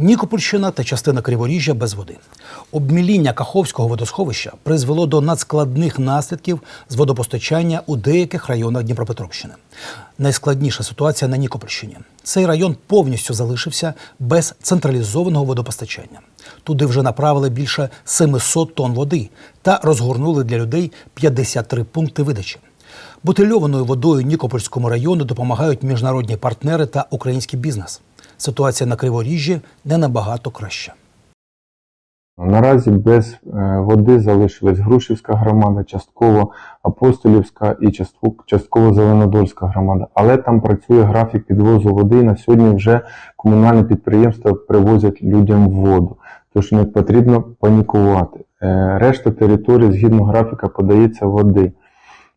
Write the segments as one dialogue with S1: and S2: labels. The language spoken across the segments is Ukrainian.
S1: Нікопольщина та частина Криворіжжя без води. Обміління Каховського водосховища призвело до надскладних наслідків з водопостачання у деяких районах Дніпропетровщини. Найскладніша ситуація на Нікопольщині. Цей район повністю залишився без централізованого водопостачання. Туди вже направили більше 700 тонн води та розгорнули для людей 53 пункти видачі. Бутильованою водою Нікопольському району допомагають міжнародні партнери та український бізнес. Ситуація на Криворіжжі не набагато краща.
S2: Наразі без е, води залишилась Грушівська громада, частково Апостолівська і частково- Зеленодольська громада. Але там працює графік підвозу води. і На сьогодні вже комунальні підприємства привозять людям воду. Тож не потрібно панікувати. Е, Решта території згідно графіка подається води.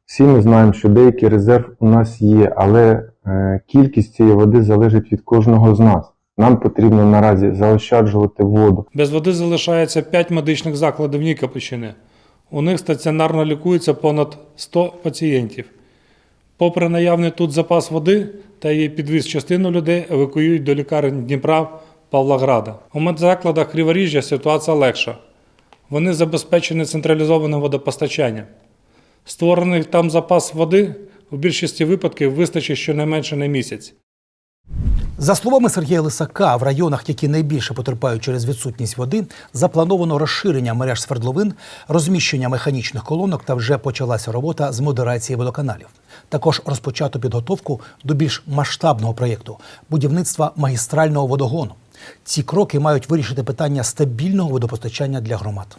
S2: Всі ми знаємо, що деякий резерв у нас є, але кількість цієї води залежить від кожного з нас. Нам потрібно наразі заощаджувати воду.
S3: Без води залишається 5 медичних закладів Нікопольщини. У них стаціонарно лікується понад 100 пацієнтів. Попри наявний тут запас води та її підвіз частину людей евакуюють до лікарень Дніпра Павлограда. У медзакладах Криворіжжя ситуація легша. Вони забезпечені централізованим водопостачанням. Створений там запас води в більшості випадків вистачить щонайменше на місяць.
S1: За словами Сергія Лисака, в районах, які найбільше потерпають через відсутність води, заплановано розширення мереж свердловин, розміщення механічних колонок та вже почалася робота з модерації водоканалів. Також розпочато підготовку до більш масштабного проєкту будівництва магістрального водогону. Ці кроки мають вирішити питання стабільного водопостачання для громад.